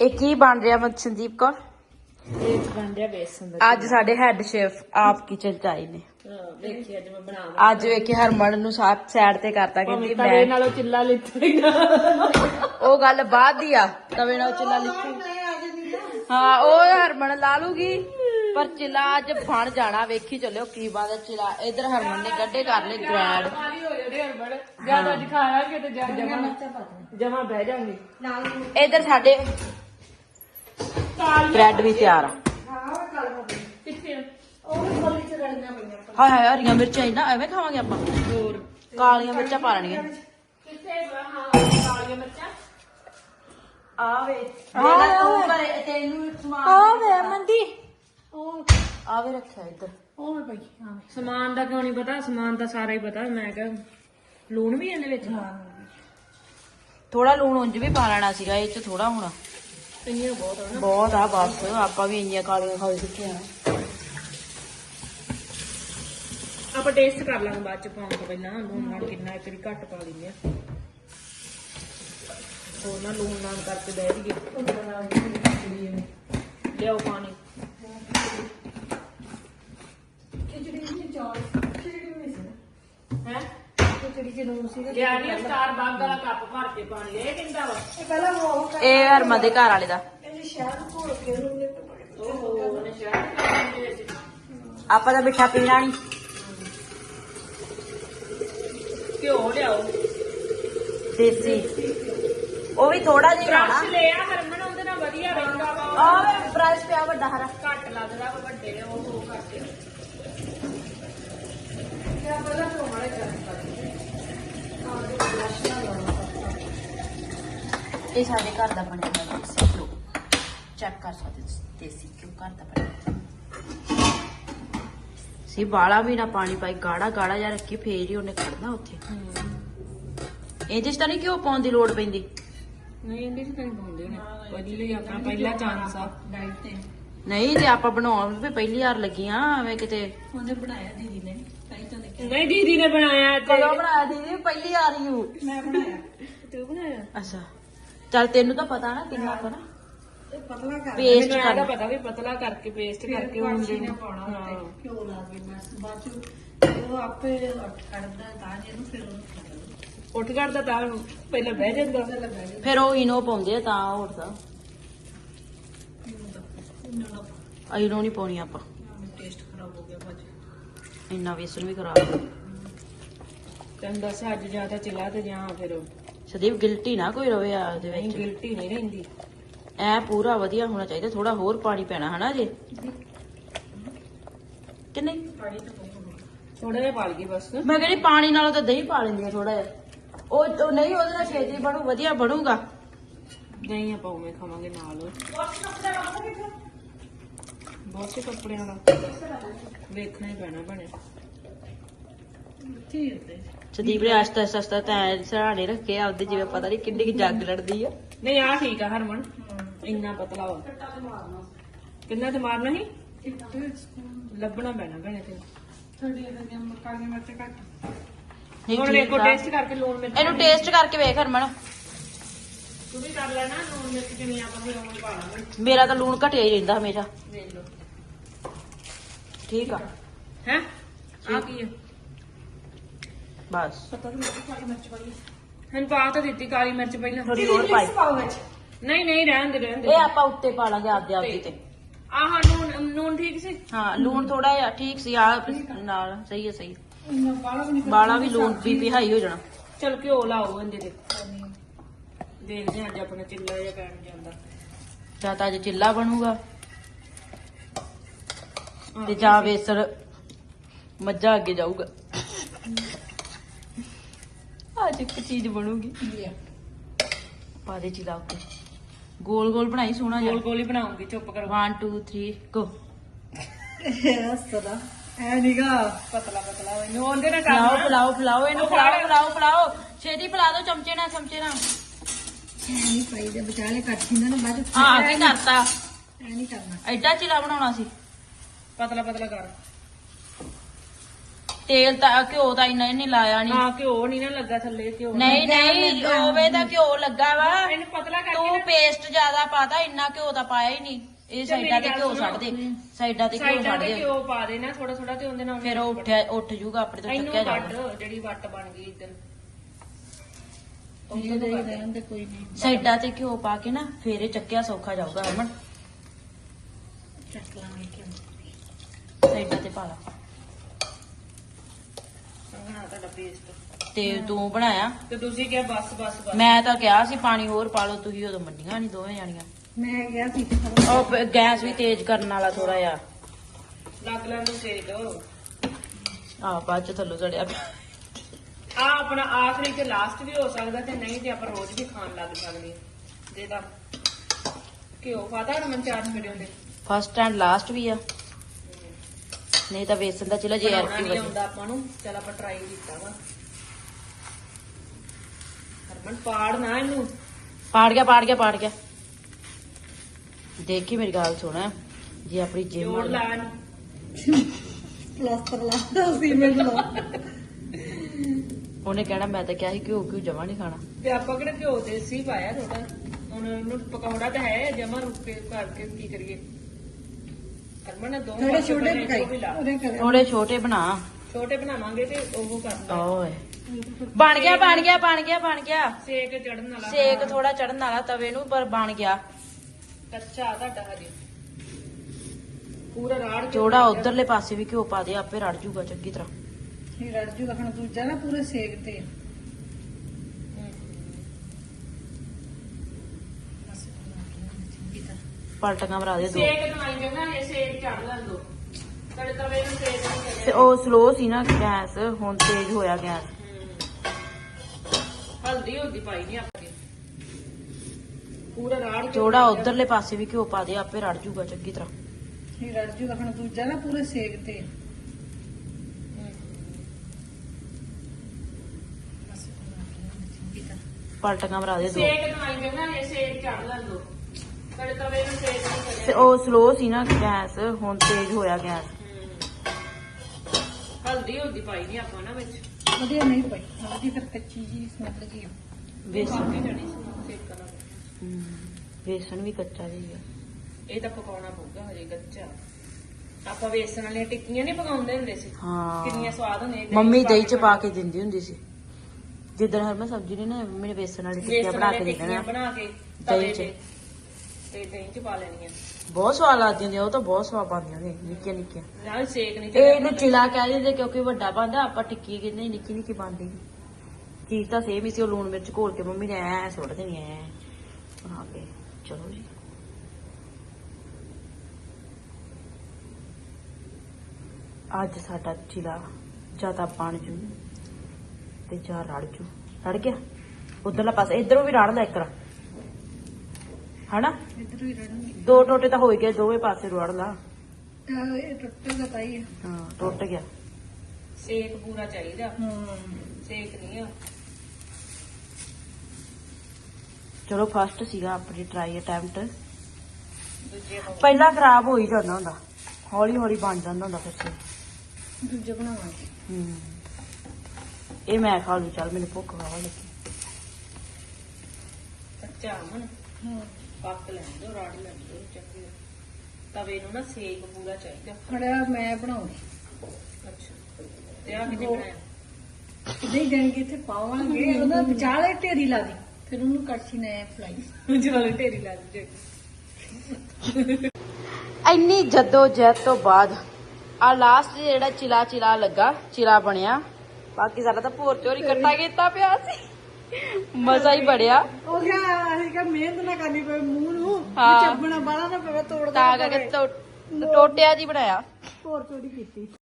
ਇਹ ਕੀ ਬਣ ਰਿਹਾ ਮਤ ਸੰਦੀਪ ਕੌਰ? ਇਹ ਬਣ ਰਿਹਾ ਬੇਸਨ ਦਾ ਅੱਜ ਸਾਡੇ ਹੈੱਡ ਸ਼ੈਫ ਆਪ ਕਿਚਨ ਚ ਆਏ ਨੇ। ਹਾਂ, ਵੇਖੀ ਅੱਜ ਮੈਂ ਬਣਾ ਅੱਜ ਵੇਖੇ ਹਰਮਨ ਨੂੰ ਸਾਥ ਸਾਈਡ ਤੇ ਕਰਤਾ ਕਹਿੰਦੀ ਤਵੇ ਮੈਂ ਨਾਲੋਂ ਚਿੱਲਾ ਲਿੱਤਾ ਹੀ ਨਾ। ਉਹ ਗੱਲ ਬਾਅਦ ਦੀ ਆ ਤਵੇ ਨਾਲ ਚਿੱਲਾ ਲਿਖੀ ਹਾਂ ਉਹ ਹਰਮਨ ਲਾ ਲੂਗੀ ਪਰ ਚਿੱਲਾ ਅੱਜ ਬਣ ਜਾਣਾ ਵੇਖੀ ਚੱਲਿਓ ਕੀ ਬਾਤ ਹੈ ਚਿੱਲਾ। ਇਧਰ ਹਰਮਨ ਨੇ ਗੱਡੇ ਕਰ ਲਏ ਗ੍ਰੈਂਡ। ਜਦ ਅੱਜ ਖਾਵਾਂਗੇ ਤੇ ਜਮਾ ਜਮਾ ਬਹਿ ਜਾਾਂਗੇ ਇਧਰ ਸਾਡੇ ਬ੍ਰੈਡ ਵੀ ਤਿਆਰ ਆ? ਹਾਏ ਹਾਏ ਹਰੀਆਂ ਮਿਰਚਾਂ ਇਹਨਾਂ ਐਵੇਂ ਖਾਵਾਂਗੇ ਆਪਾਂ? ਹੋਰ। ਕਾਲੀਆਂ ਮਿਰਚਾਂ ਪਾ ਲੈਣੀਆਂ। ਕਿੱਥੇ ਹਾਂ ਕਾਲੀਆਂ ਮਿਰਚਾਂ। ਆਵੇ ਜਿਹੜਾ ਤੂੰ ਘਰੇ ਤੈਨੂੰ ਸਮਾਨ ਆਵੇ ਮੰਦੀ ਉਹ ਆਵੇ ਰੱਖਿਆ ਇੱਧਰ। ਉਹ ਹੈ ਭਾਈ ਹਾਂ ਸਮਾਨ ਦਾ ਕਿਉਂ ਨਹੀਂ ਪਤਾ? ਸਮਾਨ ਤਾਂ ਸਾਰਾ ਹੀ ਪਤਾ। ਮੈਂ ਕਿਹਾ ਲੂਣ ਵੀ ਇਹਦੇ ਵਿੱਚ? ਥੋੜਾ ਲੂਣ ਉਂਝ ਵੀ ਪਾ ਲੈਣਾ ਸੀਗਾ ਇਹ ਚ ਥੋੜਾ ਹੋਣਾ। ਇੰਨੀਆਂ ਬਹੁਤ ਆ ਨਾ। ਬਹੁਤ ਆ ਬਸ ਆਪਾਂ ਵੀ ਇੰਨੀਆਂ ਕਾਲੀਆਂ ਖਾਈ ਚੁੱਕੇ ਆ। ਆਪਾਂ ਟੇਸਟ ਕਰ ਲਾਂਗੇ ਬਾਅਦ ਚ ਪਾਉਣ ਤੋਂ ਪਹਿਲਾਂ ਲੂਣ ਨਾਲ ਕਿੰਨਾ ਇੱਕ ਵਾਰੀ ਘੱਟ ਪਾ ਆ। ਹੋਰ ਨਾ ਲੂਣ ਨਾਲ ਕਰਕੇ ਬਹਿ ਜੀਏ ਲਿਆਓ ਪਾਣੀ। ਹੈ? ਲਿਆ ਨਹੀਂ ਸਟਾਰ ਬਾਗ ਵਾਲਾ ਕੱਪ ਭਰ ਕੇ ਪਾਣੀ ਇਹ ਕਿੰਦਾ ਵਾ। ਇਹ ਹਰਮਨ ਦੇ ਘਰ ਵਾਲੇ ਦਾ। ਓਹੋ ਉਹਨੇ ਸ਼ਹਿਰ ਦੇ ਵਿੱਚ ਆਪਾਂ ਤਾਂ ਮਿੱਠਾ ਪੀਣਾ ਨਹੀਂ ਘਿਓ ਲਿਆਓ। ਦੇਸੀ। ਉਹ ਵੀ ਥੋੜਾ ਜਿਹਾ ਬ੍ਰਸ਼ ਲਿਆ ਹਰਮਨ ਉਹਦੇ ਨਾਲ ਵਧੀਆ ਰਹਿੰਦਾ ਵਾ। ਆਹ ਬ੍ਰਸ਼ ਪਿਆ ਵੱਡਾ ਹਰਾ। ਘੱਟ ਲੱਗਦਾ ਵਾ ਵੱਡੇ ਨੇ ਉਹ ਉਹ ਘੱਟ ਆ। ਇਹ ਸਾਡੇ ਘਰ ਦਾ ਬਣਿਆ ਹੋਇਆ ਦੇਸੀ ਘਿਓ। ਚੈੱਕ ਕਰ ਸਕਦੇ ਤੁਸੀਂ, ਦੇਸੀ ਘਿਓ ਘਰ ਦਾ ਬਣਿਆ ਸੀ ਬਾਲਾ ਵੀ ਨਾ ਪਾਣੀ ਪਾਈ ਗਾੜਾ ਗਾੜਾ ਜਿਹਾ ਰੱਖੀ ਫੇਰ ਹੀ ਉਹਨੇ ਖੜਨਾ ਉੱਥੇ। ਇਹਦੇ ਚ ਤਾਂ ਨਹੀਂ ਘਿਓ ਪਾਉਣ ਦੀ ਲੋੜ ਪੈਂਦੀ? ਨਹੀਂ ਇਹਦੇ ਚ ਤਾਂ ਨਹੀਂ ਪਾਉਂਦੇ ਨੇ। ਵਧੀਆ ਹੀ ਆਪਣਾ ਪਹਿਲਾ ਚਾਂਸ ਆ ਨਹੀਂ ਜੇ ਆਪਾਂ ਬਣਾਉਣ ਵੀ ਪਹਿਲੀ ਵਾਰ ਲੱਗੀਆਂ ਐਵੇਂ ਕਿਤੇ। ਨਹੀਂ ਦੀਦੀ ਨੇ ਬਣਾਇਆ ਤੇ ਕਦੋਂ ਬਣਾਇਆ ਦੀਦੀ? ਪਹਿਲੀ ਵਾਰ ਹੀ ਹੂੰ। ਤੂੰ ਬਣਾਇਆ? ਅੱਛਾ। ਚੱਲ ਤੈਨੂੰ ਤਾਂ ਪਤਾ ਨਾ ਕਿੰਨਾ ਕਰਾਂ। ਪੇਸਟ ਪੇਸਟ ਕਰਦਾ ਕਰ। ਪਤਾ ਵੀ ਪਤਲਾ ਕਰਕੇ ਪੇਸਟ ਕਰਕੇ ਹੁੰਦੇ ਨੇ ਹਾਂ। ਉੱਠ ਕਰਦਾ ਤਾਂ ਪਹਿਲਾਂ ਬਹਿ ਜਾਂਦਾ। ਫਿਰ ਉਹ ਇਨੋ ਪਾਉਂਦੇ ਆ ਤਾਂ ਹੋੜਦਾ ਇਨੋ ਨਹੀਂ ਪਾਉਣੀ ਆਪਾਂ। ਟੇਸਟ ਖਰਾਬ ਹੋ ਗਿਆ ਭਾਜੀ। ਇੰਨਾ ਵੇਸਣ ਵੀ ਖਰਾਬ। ਤੈਨੂੰ ਦੱਸ ਅੱਜ ਜ਼ਿਆਦਾ ਚਲਾ ਤੇ ਜਾਂ ਫਿਰ ਸਦੀਪ ਗਿਲਟੀ ਨਾ ਕੋਈ ਰਵੇ ਆ ਉਹਦੇ ਨਹੀਂ ਵਿੱਚ। ਗਿਲਟੀ ਨਹੀਂ ਰਹਿੰਦੀ। ਐ ਪੂਰਾ ਵਧੀਆ ਹੋਣਾ ਚਾਹੀਦਾ ਥੋੜਾ ਹੋਰ ਪਾਣੀ ਪੈਣਾ ਹਨਾ ਜੇ? ਕਿ ਨਹੀਂ? ਥੋੜਾ ਜਿਹਾ ਪਾ ਲਈਏ ਬਸ। ਮੈਂ ਕਹਿੰਦੀ ਪਾਣੀ ਨਾਲੋਂ ਤਾਂ ਦਹੀਂ ਪਾ ਲੈਂਦੀ ਆ ਥੋੜਾ ਜਿਹਾ। ਉਹ ਉਹ ਨਹੀਂ ਉਹਦੇ ਨਾਲ ਛੇਤੀ ਬਣੂ ਵਧੀਆ ਬਣੂਗਾ। ਨਹੀਂ ਆਪਾਂ ਉਵੇਂ ਖਾਵਾਂਗੇ ਨਾਲ। ਬਹੁਤ ਸੇ ਕੱਪੜਿਆਂ ਦਾ ਵੇਖਣਾ ਹੀ ਪੈਣਾ ਬਣਿਆ ਸਦੀਪ ਨੇ ਆਸਤਾ ਆਸਤਾ ਤਾਂ ਐਂ ਸਹਾਰੇ ਰੱਖੇ ਆਪਦੇ ਜਿਵੇਂ ਪਤਾ ਨਹੀਂ ਕਿੰਨੀ ਕੁ ਜੱਗ ਲੜਦੀ ਆ। ਨਹੀਂ ਆ ਠੀਕ ਆ ਹਰਮਨ। ਇੰਨਾ ਪਤਲਾ ਵਾ। ਕਿੰਨਾ ਤੇ ਮਾਰਨਾ ਸੀ? ਲੱਭਣਾ ਪੈਣਾ ਭੈਣੇ ਤੇ ਨਹੀਂ ਹੁਣ ਠੀਕ ਵੇਖੋ ਆ। ਟੇਸਟ ਕਰਕੇ ਲੂਣ ਮਿਰਚ ਇਹਨੂੰ ਟੇਸਟ ਕਰਕੇ ਵੇਖ ਹਰਮਨ। ਤੂੰ ਵੀ ਕਰ ਲੈਣਾ ਲੂਣ ਮਿਰਚ ਕਿੰਨੀ ਆਪਾਂ ਫਿਰ ਪਾ ਲਾਂਗੇ। ਮੇਰਾ ਤਾਂ ਲੂਣ ਘਟਿਆ ਹੀ ਰਹਿੰਦਾ ਹਮੇਸ਼ਾ। ਠੀਕ ਆ। ਹੈ? ਆ ਕੀ ਹੈ ਬਸ। ਹਨ ਪਾ ਤਾਂ ਦਿੱਤੀ ਕਾਲੀ ਮਿਰਚ ਪਹਿਲਾਂ। ਥੋੜੀ ਹੋਰ ਪਾਈ। ਨਹੀਂ ਨਹੀਂ ਰਹਿਣ ਦੇ ਰਹਿਣ ਦੇ। ਇਹ ਆਪਾਂ ਉੱਤੇ ਪਾ ਲਾਂਗੇ ਆਪਦੇ ਆਪਦੀ ਤੇ। ਆਹ ਨੂਨ ਨੂਨ ਠੀਕ ਸੀ? ਹਾਂ ਲੂਣ ਥੋੜਾ ਜਿਹਾ ਠੀਕ ਸੀ ਆ ਨਾਲ ਸਹੀ ਹੈ ਸਹੀ। ਬਾਲਾ ਵੀ ਲੂਣ ਬੀਪੀ ਹਾਈ ਹੋ ਜਾਣਾ। ਚਲ ਘਿਓ ਲਾਓ ਇਹਦੇ ਤੇ। ਦੇਖਦੇ ਹਾਂ ਅੱਜ ਆਪਣਾ ਚਿੱਲਾ ਜਿਹਾ ਪੈਣ ਜਾਂਦਾ। ਜਾਂ ਤਾਂ ਅੱਜ ਚਿੱਲਾ ਬਣੂਗਾ। ਤੇ ਜਾਂ ਵੇਸਣ ਮੱਝਾ ਅੱਗੇ ਜਾਊਗਾ। ਅੱਜ ਇੱਕ ਚੀਜ਼ ਬਣੂਗੀ। ਪਾ ਦੇ ਚਿੱਲਾ ਉੱਤੇ। ਗੋਲ ਗੋਲ ਬਣਾਈ ਸੋਹਣਾ ਜਿਹਾ। ਗੋਲ ਗੋਲ ਹੀ ਬਣਾਉਂਗੀ ਚੁੱਪ ਕਰੋ। 1 2 3 ਗੋ। ਪਤਲਾ ਪਤਲਾ ਇਹਨੂੰ ਉਹਦੇ ਨਾਲ ਫਲਾਓ ਕਰਨਾ। ਫਲਾਓ ਫਲਾਓ ਇਹਨੂੰ ਫਲਾਓ ਫਲਾਓ ਫਲਾਓ। ਛੇਤੀ ਫਲਾ ਦਿਓ ਚਮਚੇ ਨਾਲ ਚਮਚੇ ਨਾਲ। ਨਹੀਂ ਪਾਈ ਦੇ ਵਿਚਾਲੇ ਕੱਟ ਦਿੰਦਾ ਨਾ ਬਾਅਦ ਚ। ਹਾਂ ਕੀ ਕਰਤਾ। ਐ ਨਹੀਂ ਕਰਨਾ। ਐਡਾ ਚਿਲਾ ਬਣਾਉਣਾ ਸੀ। ਪਤਲਾ ਪਤਲਾ ਕਰ। ਤੇਲ ਤਾਂ ਘਿਓ ਤਾਂ ਇੰਨਾ ਹੀ ਨਹੀਂ ਲਾਇਆ ਨਹੀਂ ਹਾਂ ਘਿਓ ਨਹੀਂ ਨਾ ਲੱਗਾ ਥੱਲੇ ਘਿਓ ਨਹੀਂ ਨਹੀਂ ਓਵੇ ਦਾ ਘਿਓ ਲੱਗਾ ਵਾ। ਇਹਨੂੰ ਪਤਲਾ ਕਰਕੇ ਤੂੰ ਪੇਸਟ ਜ਼ਿਆਦਾ ਪਾਤਾ ਇੰਨਾ ਘਿਓ ਤਾਂ ਪਾਇਆ ਹੀ ਨਹੀਂ। ਇਹ ਸਾਈਡਾਂ ਤੇ ਘਿਓ ਛੱਡ ਦੇ ਸਾਈਡਾਂ ਤੇ ਘਿਓ ਸਾਈਡਾਂ ਛੱਡ ਤੇ ਦੇ ਘਿਓ ਪਾ ਦੇਣਾ ਥੋੜਾ ਥੋੜਾ ਤੇ ਉਹਦੇ ਨਾਲ ਫਿਰ ਉਹ ਉੱਠਿਆ ਉੱਠ ਜੂਗਾ ਆਪਣੇ ਤੋਂ ਇਹਨੂੰ ਚੱਕਿਆ ਵੱਟ ਜਾਊਗਾ ਜਿਹੜੀ ਵੱਟ ਬਣ ਗਈ ਇਦਾਂ ਸਾਈਡਾਂ ਤੇ ਘਿਓ ਪਾ ਕੇ ਨਾ ਫੇਰ ਇਹ ਚੱਕਿਆ ਸੌਖਾ ਜਾਊਗਾ ਹਰਮਨ। ਚੱਕ ਲਾਂਗੇ ਕਿਉਂ ਸਾਈਡਾਂ ਤੇ ਪਾ ਲਾ। ਬਣਾ ਤੁਹਾਡਾ ਪੇਸਟ ਤੇ ਤੂੰ ਬਣਾਇਆ? ਤੇ ਤੁਸੀਂ ਕਿਹਾ ਬਸ ਬਸ ਬਸ। ਮੈਂ ਤਾਂ ਕਿਹਾ ਸੀ ਪਾਣੀ ਹੋਰ ਪਾ ਲਓ ਤੁਸੀਂ ਉਦੋਂ ਮੰਨੀਆਂ ਨਹੀਂ ਦੋਵੇਂ ਜਾਣੀਆਂ। ਮੈਂ ਗਿਆ ਸੀ ਉਹ ਪ- ਗੈਸ ਵੀ ਤੇਜ਼ ਕਰਨ ਵਾਲਾ ਥੋੜਾ ਜਿਹਾ। ਲੱਗ ਲੈਣ ਨੂੰ ਸੇਕ ਆ ਬਾਅਦ ਚ ਥੱਲੋਂ ਚੜਿਆ। ਆ ਆਪਣਾ ਆਖਰੀ ਤੇ ਲਾਸਟ ਵੀ ਹੋ ਸਕਦਾ ਤੇ ਨਹੀਂ ਤੇ ਆਪਾਂ ਰੋਜ਼ ਵੀ ਖਾਣ ਲੱਗ ਸਕਦੇ। ਹਾਂ। ਜੇ ਤਾਂ ਘਿਓ ਪਾਤਾ ਰਮਨ ਚਾਰ ਵੀਡੀਓ ਦੇ। ਫਸਟ ਐਂਡ ਲਾਸਟ ਵੀ ਆ। ਨਹੀਂ ਤਾਂ ਵੇਸਣ ਦਾ ਚਿਲਾ ਜੇ ਬਣਾਉਣਾ ਐਰਕੀ ਵਜੇ ਆਉਂਦਾ ਆਪਾਂ ਨੂੰ। ਚਲ ਆਪਾਂ ਟਰਾਈ ਕੀਤਾ ਵਾ। ਹਰਮਨ ਪਾੜ ਨਾ ਇਹਨੂੰ। ਪਾੜ ਗਿਆ ਪਾੜ ਗਿਆ ਪਾੜ ਗਿਆ। ਦੇਖੀ ਮੇਰੀ ਗੱਲ ਸੁਣ ਜੇ ਆਪਣੀ ਜਿਮ ਜੋੜ ਲਾ ਪਲਾਸਟਰ ਲਾਦਾ ਸੀ ਮੈਨੂੰ। ਉਹਨੇ ਕਹਿਣਾ ਮੈਂ ਤਾਂ ਕਿਹਾ ਸੀ ਘਿਓ ਘਿਓ ਜਮਾ ਨਹੀਂ ਖਾਣਾ। ਤੇ ਆਪਾਂ ਕਿਹੜਾ ਘਿਓ ਦੇਸੀ ਪਾਇਆ ਥੋੜਾ ਹੁਣ ਇਹਨੂੰ ਪਕੌੜਾ ਤਾਂ ਹੈ ਜਮਾ ਰੁੱਕ ਕੇ ਕਰਕੇ ਕੀ ਕਰੀਏ। ਦੋ ਥੋੜੇ ਛੋਟੇ ਪਕਾਈ। ਉਹਦੇ ਥੋੜੇ ਬਣਾ। ਛੋਟੇ ਬਣਾਵਾਂਗੇ ਤੇ ਉਹ ਕਰਦਾ। ਓਏ। ਬਣ ਗਿਆ ਬਣ ਗਿਆ ਬਣ ਗਿਆ ਬਣ ਗਿਆ। ਸੇਕ ਚੜਨ ਵਾਲਾ ਸੇਕ ਥੋੜਾ ਚੜਨ ਵਾਲਾ ਤਵੇ ਨੂੰ ਪਰ ਬਣ ਗਿਆ। ਕੱਚਾ ਤੁਹਾਡਾ ਹਜੇ। ਪੂਰਾ ਰਾੜ ਕੇ ਜੋੜਾ ਉਧਰਲੇ ਪਾਸੇ ਵੀ ਘਿਓ ਪਾ ਦੇ ਆਪੇ ਰੜ ਜੂਗਾ ਚੰਗੀ ਤਰ੍ਹਾਂ। ਇਹ ਰੜ ਜੂ ਰੱਖਣਾ ਦੂਜਾ ਨਾ ਪੂਰੇ ਸੇਕ ਤੇ ਹਮ। ਬਸ ਚੰਗੀ ਤਰ੍ਹਾਂ ਪਲਟੀਆਂ ਮਰਾ ਦੇ ਦੋ। ਸੇਕ ਦਵਾਈ ਦੇਣਾ ਇਹ ਸੇਕ ਚੜ ਲੈਣ ਦੋ। ਤੁਹਾਡੇ ਤਵੇ ਨੂੰ ਸੇਕ ਨਹੀਂ ਤੇ ਉਹ ਸਲੋ ਸੀ ਨਾ ਗੈਸ ਹੁਣ ਤੇਜ਼ ਹੋਇਆ ਗੈਸ। ਹਲਦੀ ਹਲਦੀ ਪਾਈ ਨਹੀਂ ਆਪਾਂ। ਨੇ। ਪੂਰਾ ਰਾੜ ਕੇ ਜੋੜਾ ਉਧਰਲੇ ਪਾਸੇ ਵੀ ਘਿਓ ਪਾ ਦੇ ਆਪੇ ਰੜ ਜੂਗਾ ਚੰਗੀ ਤਰ੍ਹਾਂ। ਇਹ ਰੜ ਜੂ ਰੱਖਣਾ ਦੂਜਾ ਨਾ ਪੂਰੇ ਸੇਕ ਤੇ। ਪਲਟੀਆਂ ਮਰਾ ਦੇ ਦੋ। ਸੇਕ ਦਵਾਈ ਦੇਣਾ ਇਹ ਸੇਕ ਚੜ ਲੈਣ ਦੋ। ਤੁਹਾਡੇ ਤਵੇ ਨੂੰ ਸੇਕ ਨਹੀਂ ਤੇ ਉਹ ਸਲੋ ਸੀ ਨਾ ਗੈਸ ਹੁਣ ਤੇਜ਼ ਹੋਇਆ ਗੈਸ। ਹਲਦੀ ਹਲਦੀ ਪਾਈ ਨਹੀਂ ਆਪਾਂ ਨਾ ਵਿੱਚ। ਵਧੀਆ ਨਹੀਂ ਪਈ। ਉਹਦੀ ਫਿਰ ਕੱਚੀ ਜੀ ਸੇਕ ਕਰਾਂ ਹਮ, ਵੇਸਣ ਵੀ ਕੱਚਾ ਜਿਹਾ ਇਹ ਤਾਂ ਪਕਾਉਣਾ ਪਊਗਾ ਹਜੇ ਕੱਚਾ। ਆਪਾਂ ਵੇਸਣ ਵਾਲੀਆਂ ਟਿੱਕੀਆਂ ਨਹੀਂ ਪਕਾਉਂਦੇ ਹੁੰਦੇ ਸੀ। ਕਿੰਨੀਆਂ ਹਾਂ ਸਵਾਦ ਹੁੰਦੀਆਂ ਮੰਮੀ ਦਹੀਂ ਚ ਪਾ ਕੇ ਦਿੰਦੀ ਹੁੰਦੀ ਸੀ। ਜਿੱਦਣ ਹਰ ਮੈਂ ਸਬਜ਼ੀ ਨੇ ਨਾ ਮੰਮੀ ਨੇ ਵੇਸਣ ਵਾਲੀ ਟਿੱਕੀਆਂ ਵੇਸਣ ਬਣਾ ਕੇ ਵਾਲੀਆਂ ਦੇ ਟਿੱਕੀਆਂ ਦੇਣਾ ਬਣਾ ਕੇ ਤਵੇ ਦਹੀਂ ਚ। ਤੇ। ਤੇ ਦਹੀਂ ਚ ਪਾ ਲੈਣੀਆਂ ਬਹੁਤ ਸਵਾਦ ਲੱਗਦੀਆਂ ਹੁੰਦੀਆਂ ਉਹ ਤਾਂ ਬਹੁਤ ਸਵਾਦ ਬਣਦੀਆਂ ਨੇ ਨਿੱਕੀਆਂ ਨਿੱਕੀਆਂ। ਨਾਲ ਸੇਕ ਨਹੀਂ ਇਹ ਇਹਨੂੰ ਚਿਲਾ ਕਹਿ ਦਿੰਦੇ ਕਿਉਂਕਿ ਵੱਡਾ ਬਣਦਾ ਆਪਾਂ ਟਿੱਕੀ ਕਹਿੰਦੇ ਨਿੱਕੀ ਨਿੱਕੀ ਬਣਦੀ। ਚੀਜ਼ ਤਾਂ ਸੇਮ ਹੀ ਸੀ ਉਹ ਲੂਣ ਮਿਰਚ ਘੋਲ ਕੇ ਮੰਮੀ ਨੇ ਐ ਸੁੱਟ ਦੇਣੀ ਐ ਬਣਾ ਕੇ ਚਲੋ ਜੀ। ਅੱਜ ਸਾਡਾ ਚਿਲਾ ਜਾਂ ਤਾਂ ਬਣ ਜੂ ਤੇ ਜਾਂ ਰੜ ਜੂ। ਰੜ ਗਿਆ? ਉਧਰਲਾ ਪਾਸਾ ਇਧਰੋਂ ਵੀ ਰੜ ਲੈ ਇੱਕ ਰਾ ਹਨਾ? ਇਧਰੋਂ ਹੀ ਰੜਨਗੇ ਦੋ ਟੋਟੇ ਤਾਂ ਹੋ ਹੀ ਗਏ ਦੋਵੇਂ ਪਾਸੇ ਰੜ ਲਾ। ਤਾਂ ਇਹ ਟੁੱਟੇਗਾ ਤਾਂ ਹੀ ਹਾਂ ਟੁੱਟ ਗਿਆ। ਸੇਕ ਪੂਰਾ ਚਾਹੀਦਾ। ਹੂੰ। ਸੇਕ ਨਹੀਂ ਆ। ਚਲੋ ਫਸਟ ਸੀਗਾ ਆਪਣੀ ਟਰਾਈ ਅਟੈਂਪਟ ਦੂਜੇ ਪਹਿਲਾਂ ਖਰਾਬ ਹੋ ਹੀ ਜਾਂਦਾ ਹੁੰਦਾ। ਹੌਲੀ ਹੌਲੀ ਬਣ ਜਾਂਦਾ ਹੁੰਦਾ ਫਿਰ ਸੇ ਦੂਜਾ ਬਣਾਵਾਂਗੇ ਹੂੰ। ਇਹ ਮੈਂ ਖਾ ਲੂ ਚੱਲ ਮੈਨੂੰ ਭੁੱਖ ਵਾਵਾ ਲੱਗੀ। ਕੱਚਾ ਅਮਨ। ਹਾਂ। ਪੱਕ ਲੈਣ ਦੋ ਰਾੜ ਲੈਣ ਦੋ ਚੰਗੀ ਤਵੇ ਨੂੰ ਨਾ ਸੇਕ ਪੂਰਾ ਚਾਹੀਦਾ। ਖੜਿਆ ਮੈਂ ਬਣਾਉਂਗੀ ਅੱਛਾ। ਤੇ ਆ ਕਿਤੇ ਬਣਾਇਆ ਨਹੀਂ ਜਾਣਗੇ ਇੱਥੇ ਪਾਵਾਂਗੇ। ਉਹਦਾ ਵਿਚਾਲੇ ਢੇਰੀ ਲਾ ਦੀ। ਫਿਰ ਉਹਨੂੰ ਕੜਛੀ ਨੇ ਫਲਾਈ ਜਿਵੇਂ ਢੇਰੀ ਲੱਗ ਜੇ। ਇੰਨੀ ਜੱਦੋ ਜਹਿਦ ਤੋਂ ਬਾਅਦ ਆ ਲਾਸਟ ਜਿਹੜਾ ਚਿਲਾ ਚਿਲਾ ਲੱਗਾ ਚਿਲਾ ਬਣਿਆ। ਬਾਕੀ ਸਾਡਾ ਤਾਂ ਭੋਰ ਚੋਰੀ ਇਕੱਠਾ ਕੀਤਾ ਪਿਆ ਸੀ। ਮਜ਼ਾ ਹੀ ਬੜਿਆ। ਉਹ ਕਿਹਾ ਅਸੀਂ ਕਿਹਾ ਮਿਹਨਤ ਨਾ ਕਰਨੀ ਪਵੇ ਮੂੰਹ ਨੂੰ ਹਾਂ। ਚੱਬਣਾ ਬਾਲਾ ਨਾ ਪਵੇ ਤੋੜਦਾ ਤਾਂ ਕਰਕੇ ਟੋ- ਟੋਟਿਆ ਜੀ ਬਣਾਇਆ। ਹੋਰ ਚੋਰੀ ਕੀਤੀ?